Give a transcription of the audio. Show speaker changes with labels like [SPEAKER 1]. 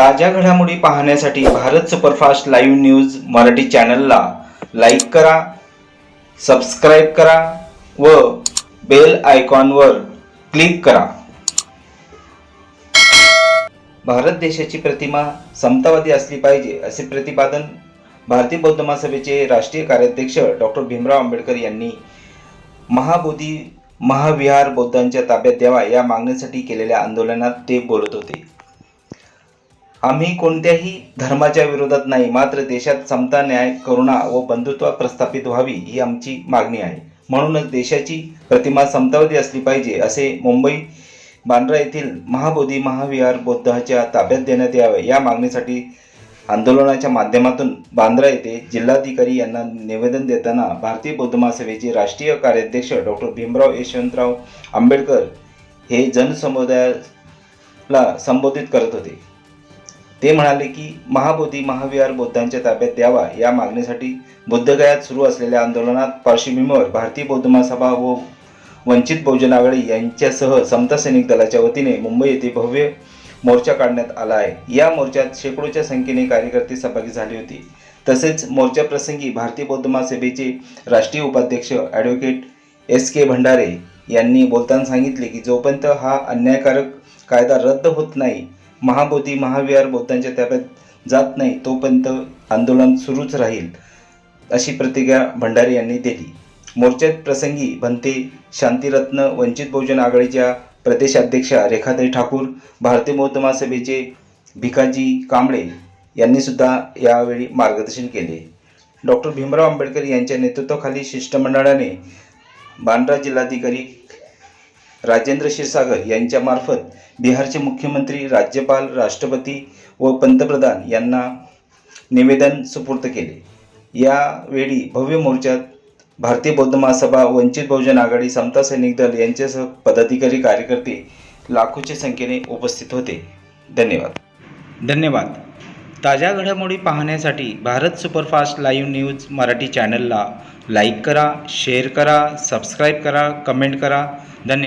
[SPEAKER 1] ताज्या घडामोडी पाहण्यासाठी Bharat superfast live news Marathi चॅनलला लाईक करा सबस्क्राईब करा व बेल आयकॉनवर क्लिक करा. भारत देशाची प्रतिमा समतावादी असली पाहिजे असे प्रतिपादन भारतीय बौद्ध महासभेचे राष्ट्रीय कार्याध्यक्ष डॉक्टर भीमराव आंबेडकर यांनी महाबोधी महाविहार बौद्धांच्या ताब्यात द्यावा या मागणीसाठी केलेल्या आंदोलनात ते बोलत होते. आम्ही कोणत्याही धर्माच्या विरोधात नाही मात्र देशात समता न्याय करुणा व बंधुत्व प्रस्थापित व्हावी ही आमची मागणी आहे. म्हणूनच देशाची प्रतिमा समतावादी असली पाहिजे असे मुंबई बांद्रा येथील महाबोधी महाविहार बौद्धाच्या ताब्यात देण्यात यावे. या मागणीसाठी आंदोलनाच्या माध्यमातून बांद्रा येथे जिल्हाधिकारी यांना निवेदन देताना भारतीय बौद्ध महासभेचे राष्ट्रीय कार्याध्यक्ष डॉक्टर भीमराव यशवंतराव आंबेडकर हे जनसमुदायाला संबोधित करत होते. ते म्हणाले की महाबोधी महाविहार बौद्धांच्या ताब्यात द्यावा या मागणीसाठी बुद्धगयात सुरू असलेल्या आंदोलनात पार्श्वभूमीवर भारतीय बौद्ध महासभा व वंचित बहुजन आघाडी यांच्यासह समता सैनिक दलाच्या वतीने मुंबई येथे भव्य मोर्चा काढण्यात आला आहे. या मोर्चात शेकडोच्या संख्येने कार्यकर्ते सहभागी झाले होते. तसेच मोर्चाप्रसंगी भारतीय बौद्ध महासभेचे राष्ट्रीय उपाध्यक्ष ॲडव्होकेट एस के भंडारे यांनी बोलताना सांगितले की जोपर्यंत हा अन्यायकारक कायदा रद्द होत नाही महाबोधी महाविहार बौद्धांच्या ताब्यात जात नाही तोपर्यंत आंदोलन सुरूच राहील अशी प्रतिज्ञा भंडारे यांनी दिली. मोर्चात प्रसंगी भंते शांतिरत्न वंचित बहुजन आघाडीच्या प्रदेशाध्यक्षा रेखाताई ठाकूर भारतीय बौद्ध महासभेचे भिकाजी कांबळे यांनी सुद्धा यावेळी मार्गदर्शन केले. डॉक्टर भीमराव आंबेडकर यांच्या नेतृत्वाखाली शिष्टमंडळाने बांद्रा जिल्हाधिकारी राजेंद्र क्षीरसागर यांच्यामार्फत बिहारचे मुख्यमंत्री राज्यपाल राष्ट्रपती व पंतप्रधान यांना निवेदन सुपूर्द केले. यावेळी भव्य मोर्चात भारतीय बौद्ध महासभा वंचित बहुजन आघाडी समता सैनिक दल यांच्यासह पदाधिकारी कार्यकर्ते लाखोच्या संख्येने उपस्थित होते. धन्यवाद. धन्यवाद. ताज्या घडामोडी पाहण्यासाठी Bharat superfast live news Marathi चॅनलला लाईक करा शेअर करा सबस्क्राईब करा कमेंट करा. धन्यवाद.